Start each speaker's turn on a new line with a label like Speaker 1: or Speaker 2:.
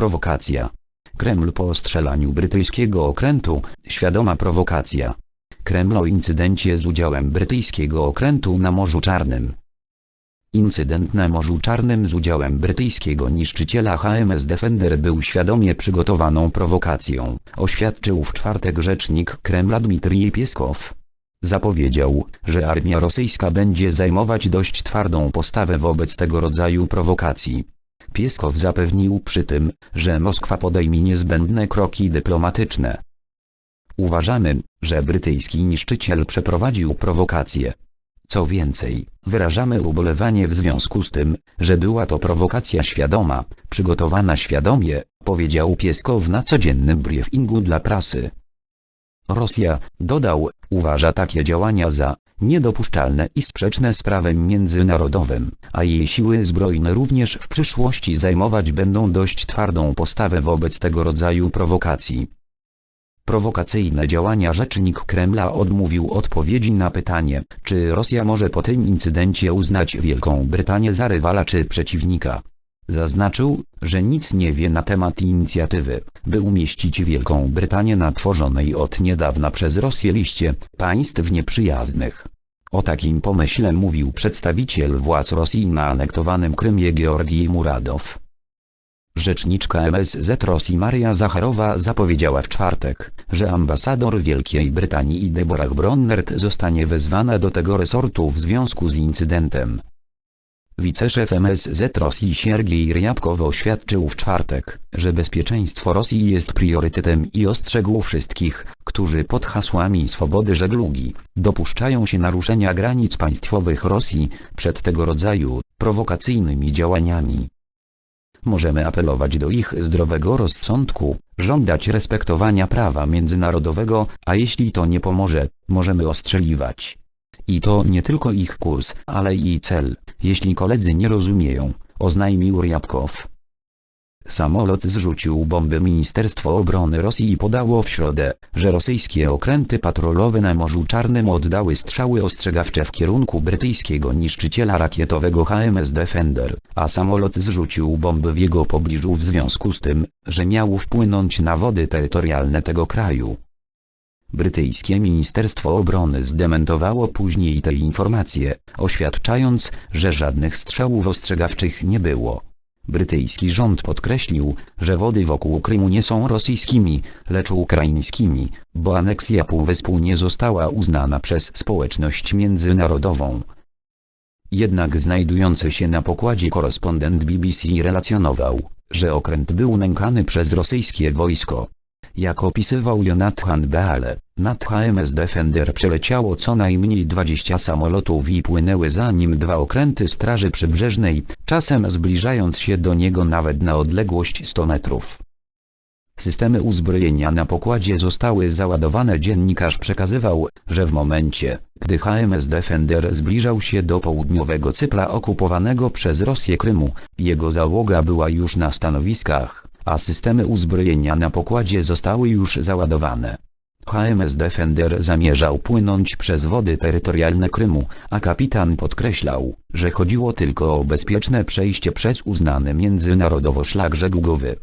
Speaker 1: Prowokacja. Kreml po ostrzelaniu brytyjskiego okrętu, świadoma prowokacja. Kreml o incydencie z udziałem brytyjskiego okrętu na Morzu Czarnym. Incydent na Morzu Czarnym z udziałem brytyjskiego niszczyciela HMS Defender był świadomie przygotowaną prowokacją, oświadczył w czwartek rzecznik Kremla Dmitrij Pieskow. Zapowiedział, że armia rosyjska będzie zajmować dość twardą postawę wobec tego rodzaju prowokacji. Pieskow zapewnił przy tym, że Moskwa podejmie niezbędne kroki dyplomatyczne. Uważamy, że brytyjski niszczyciel przeprowadził prowokację. Co więcej, wyrażamy ubolewanie w związku z tym, że była to prowokacja świadoma, przygotowana świadomie, powiedział Pieskow na codziennym briefingu dla prasy. Rosja, dodał, uważa takie działania za niedopuszczalne i sprzeczne z prawem międzynarodowym, a jej siły zbrojne również w przyszłości zajmować będą dość twardą postawę wobec tego rodzaju prowokacji. Prowokacyjne działania rzecznik Kremla odmówił odpowiedzi na pytanie, czy Rosja może po tym incydencie uznać Wielką Brytanię za rywala czy przeciwnika. Zaznaczył, że nic nie wie na temat inicjatywy, by umieścić Wielką Brytanię na tworzonej od niedawna przez Rosję liście państw nieprzyjaznych. O takim pomyśle mówił przedstawiciel władz Rosji na anektowanym Krymie Georgij Muradow. Rzeczniczka MSZ Rosji Maria Zacharowa zapowiedziała w czwartek, że ambasador Wielkiej Brytanii Deborah Bronnert zostanie wezwana do tego resortu w związku z incydentem. Wiceszef MSZ Rosji Siergiej Ryabkow oświadczył w czwartek, że bezpieczeństwo Rosji jest priorytetem i ostrzegł wszystkich, którzy pod hasłami swobody żeglugi dopuszczają się naruszenia granic państwowych Rosji przed tego rodzaju prowokacyjnymi działaniami. Możemy apelować do ich zdrowego rozsądku, żądać respektowania prawa międzynarodowego, a jeśli to nie pomoże, możemy ostrzeliwać. I to nie tylko ich kurs, ale i cel, jeśli koledzy nie rozumieją, oznajmił Ryabkow. Samolot zrzucił bomby Ministerstwo Obrony Rosji podało w środę, że rosyjskie okręty patrolowe na Morzu Czarnym oddały strzały ostrzegawcze w kierunku brytyjskiego niszczyciela rakietowego HMS Defender, a samolot zrzucił bomby w jego pobliżu w związku z tym, że miał wpłynąć na wody terytorialne tego kraju. Brytyjskie Ministerstwo Obrony zdementowało później te informacje, oświadczając, że żadnych strzałów ostrzegawczych nie było. Brytyjski rząd podkreślił, że wody wokół Krymu nie są rosyjskimi, lecz ukraińskimi, bo aneksja półwyspu nie została uznana przez społeczność międzynarodową. Jednak znajdujący się na pokładzie korespondent BBC relacjonował, że okręt był nękany przez rosyjskie wojsko. Jak opisywał Jonathan Beale, nad HMS Defender przeleciało co najmniej 20 samolotów i płynęły za nim dwa okręty Straży Przybrzeżnej, czasem zbliżając się do niego nawet na odległość 100 metrów. Systemy uzbrojenia na pokładzie zostały załadowane. Dziennikarz przekazywał, że w momencie, gdy HMS Defender zbliżał się do południowego Cypla okupowanego przez Rosję Krymu, jego załoga była już na stanowiskach, a systemy uzbrojenia na pokładzie zostały już załadowane. HMS Defender zamierzał płynąć przez wody terytorialne Krymu, a kapitan podkreślał, że chodziło tylko o bezpieczne przejście przez uznany międzynarodowo szlak żeglugowy.